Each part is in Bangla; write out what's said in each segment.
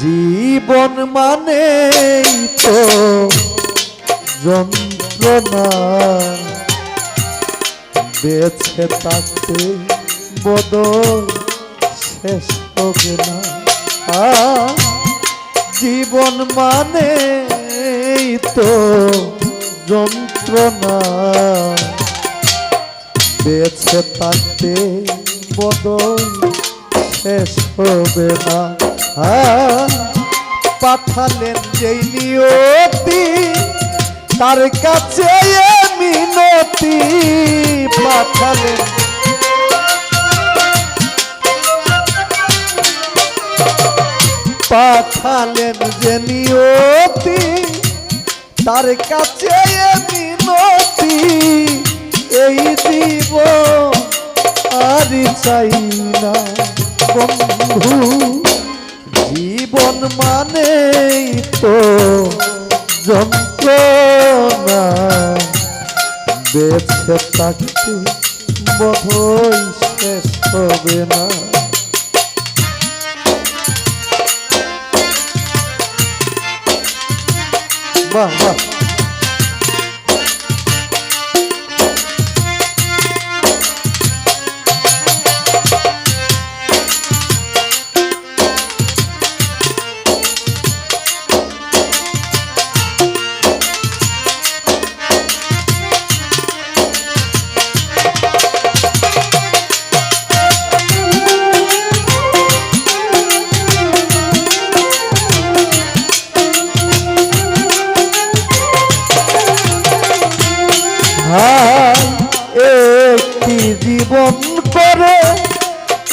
জীবন মানে তো যন্ত্রণা। বেছে থাকতে বদল শেষ হবে না। জীবন মানে তো যন্ত্রণা। বেছে থাকতে বদল শেষ হবে না। পাঠালেন যেই নিয়তি, তার কাছে মিনতি পাঠালেন। পাঠালেন যে নিয়তি, তার কাছে মিনতি, এই দিব আর চাই না বন্ধু। মানে তো যন্ত্রণা। বেছে থাকতে বহই শেষ হবে না বাহ বাহ।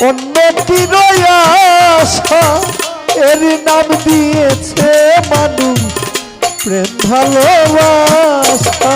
অন্যটির আশা এর নাম দিয়েছে মানুষ প্রেম ভালোবাসা।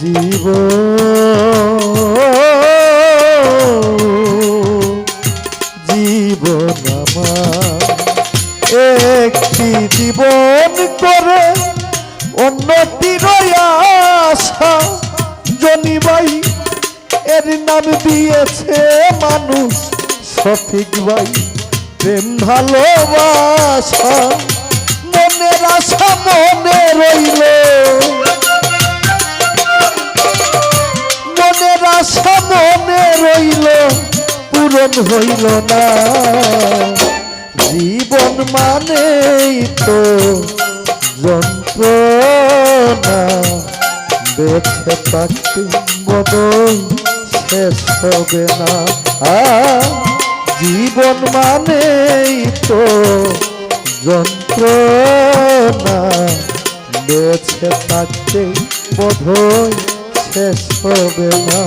জীবন জীবন আমার। একটি জীবন করে অন্যটির আশা জনিবাই এর দিয়েছে মানুষ সঠিক ভাই, প্রেম ভালোবাসা। মনের আশা মনে রইল। মনের আশা মনে রইল, পূরণ হইল না। জীবন মানেই তো যন্ত্রণা বেছে থাকতে বদল শেষ হবে না। জীবন মানেই তো যন্ত্রণা বেছে থাকতে বোধ শেষ হবে না।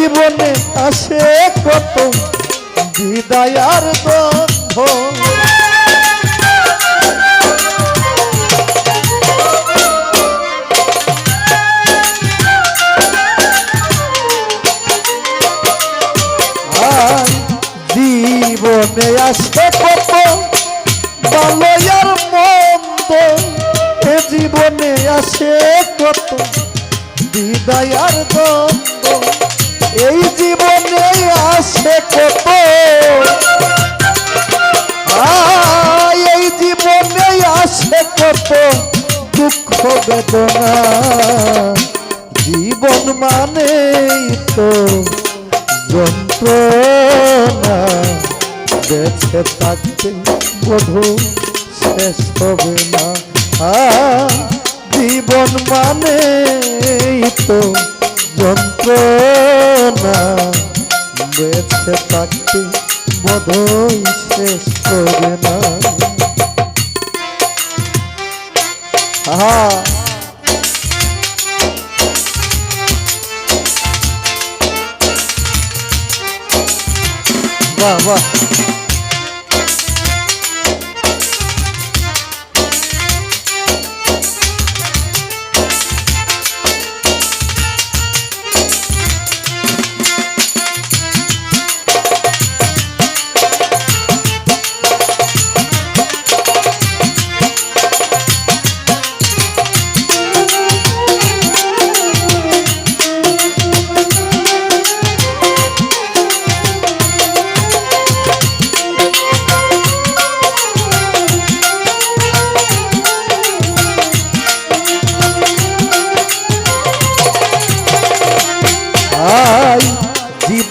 জীবনে আসে কত বিদায় আর বন্ধ জীবনে আসে কত ভালো আর মন্দ। এ জীবনে আসে কত বিদায় আর দ্বন্দ্ব এই জীবনে আসে কত? আ আছে কত দুঃখ বেদনা? জীবন মানেই তো যন্ত্রণা। বেঁচে থাকতে বধু শেষ হবে না। জীবন মানেই তো যন্ত্রণা। বেঁচে থাকতে বোধই শেষ করে না। আহা!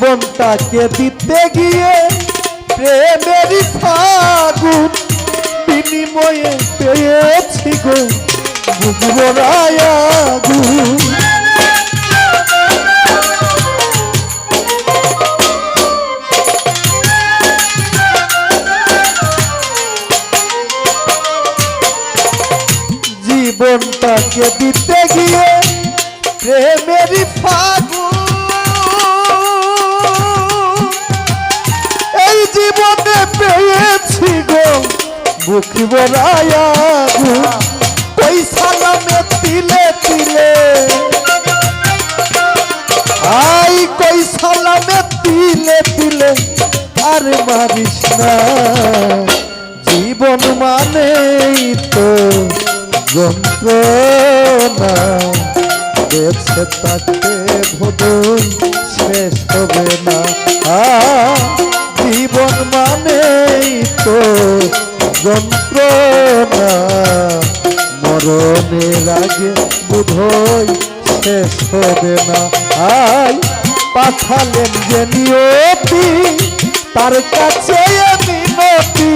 জীবনটাকে দিতে গিয়ে প্রেমের ফাগুন বিনিময়ে পেয়েছি গো বুঝব রায়াগুন মারিস না। জীবন মানেই তো যন্ত্রণা। বেঁচে থাকতে বোধই শেষ হবে না জীবন মানেই তো যন্ত্রণা। মরণের আগে বোধই শেষ হবে না। আই পাঠালেন যে নিয়তি। তার কাছে মিনতি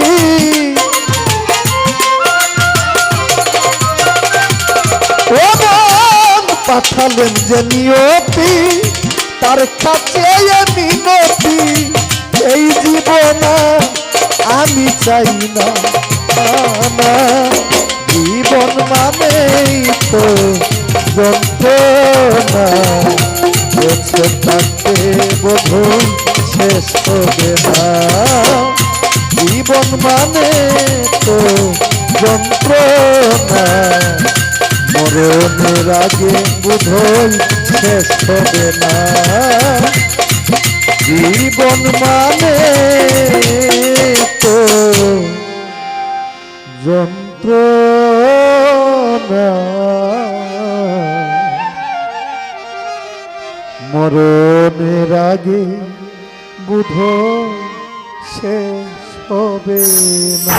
ওমন পাঠালেন যে নিয়তি, তার কাছে মিনতি এই জীবন আমি চাই না জীবন মানেই তো যন্ত্রণা। থাকতে বোধই শেষ হবে না জীবন মানে তো যন্ত্রণা। মরণের আগে বোধই শেষ হবে না জীবন মানে তো যন্ত্রণা। মরণের আগে বুধ শেষ হবে না।